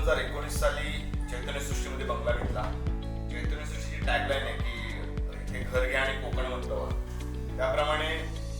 हजार एकोणीस साली चैतन्य सृष्टीमध्ये बंगला घेतला. चैतन्य सृष्टीची टॅगलाईन आहे की हे घर घ्या आणि कोकण प्रवाह त्याप्रमाणे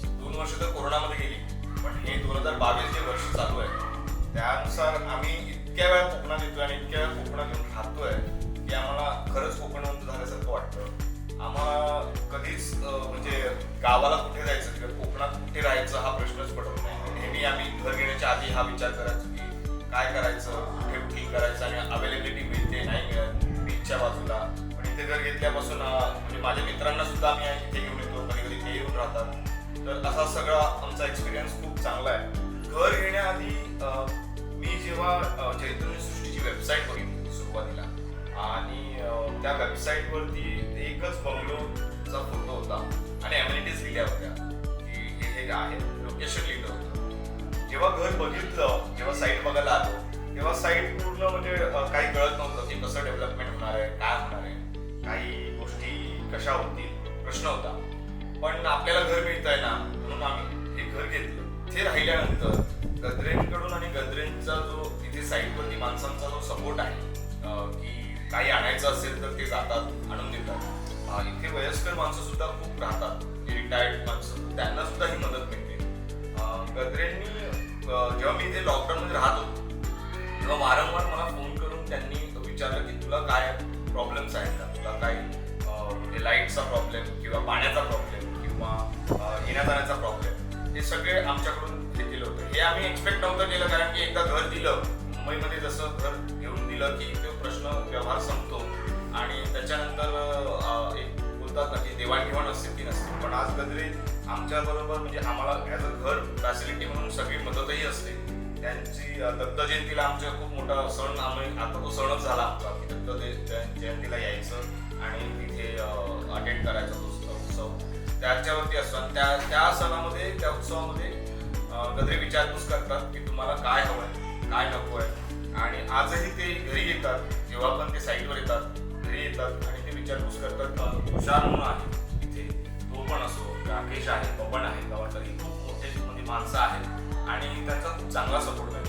दोन वर्ष तर कोरोनामध्ये गेली पण हे दोन हजार बावीस जे वर्ष चालू आहे त्यानुसार आम्ही इतक्या वेळा कोकणात येतोय आणि इतक्या वेळा कोकणात येऊन राहतोय की आम्हाला खरंच कोकणामध्ये झाल्यासारखं वाटतं. आम्हाला कधीच म्हणजे गावाला कुठे जायचं किंवा कोकणात कुठे राहायचं हा प्रश्नच पडत नाही. नेहमी आम्ही घर घेण्याच्या आधी हा विचार करायचो की काय करायचं? करायचं आणि अवेलेबिलिटी मिळते नाही मिळत बीचच्या बाजूला. पण इथे घर घेतल्यापासून म्हणजे माझ्या मित्रांना सुद्धा आम्ही इथे घेऊन येतो कधी कधी ते येऊन राहतात. तर असा सगळा आमचा एक्सपिरियन्स खूप चांगला आहे. घर घेण्याआधी मी जेव्हा चैतन्य सृष्टीची वेबसाईट बघितली सुरुवातीला आणि त्या वेबसाईटवरती एकच बंगलोचा फोटो होता आणि अम्युनिटीज लिहिल्या होत्या की हे हे आहे लोकेशन लिहिलं होतं. जेव्हा घर बघितलं जेव्हा साईट बघायला आलो तेव्हा साईट पूर्ण म्हणजे काही कळत नव्हतं की कसं डेव्हलपमेंट होणार आहे काय होणार आहे. काही गोष्टी कशा होतील? प्रश्न होता. पण आपल्याला घर मिळत आहे ना म्हणून आम्ही हे घर घेतलं. ते राहिल्यानंतर गद्रेंकडून आणि गद्रेंचा जो तिथे साईटवरती माणसांचा जो सपोर्ट आहे की काही आणायचं असेल तर ते जातात आणून देतात. इथे वयस्कर माणसं सुद्धा खूप राहतात. रिटायर्ड माणसं त्यांना सुद्धा ही मदत मिळते. गद्रेंनी जेव्हा मी इथे लॉकडाऊन मध्ये राहत होतो म्हणजे लाईटचा प्रॉब्लेम किंवा पाण्याचा प्रॉब्लेम किंवा येण्याजाण्याचा येण्या जाण्याचा प्रॉब्लेम हे सगळे आमच्याकडून हे केलं होतं. हे आम्ही एक्सपेक्ट नव्हतं केलं कारण की एकदा घर दिलं मुंबईमध्ये जसं घर घेऊन दिलं की तो प्रश्न व्यवहार संपतो. आणि त्याच्यानंतर एक बोलतात ना की देवाणघेवाण असते ती नसते. पण आज गजरे आमच्या बरोबर म्हणजे आम्हाला ॲज अ घर फॅसिलिटी म्हणून सगळी मदतही असते. त्यांची अं, दत्त जयंतीला आमचा खूप मोठा सण आम्ही आता तो सणच झाला आमचा की दत्त असतात. त्या त्या सणामध्ये त्या उत्सवामध्ये गदरे विचारपूस करतात की तुम्हाला काय हवं आहे काय नको आहे. आणि आजही ते घरी येतात. जेव्हा पण ते साईडवर येतात घरी येतात आणि ते विचारपूस करतात तुषार म्हणून आहे. इथे तो पण असो राकेश आहे बबन आहे गावातला ही खूप मोठे म्हणजे माणसं आहेत. आणि त्यांचा खूप चांगला सपोर्ट आहे.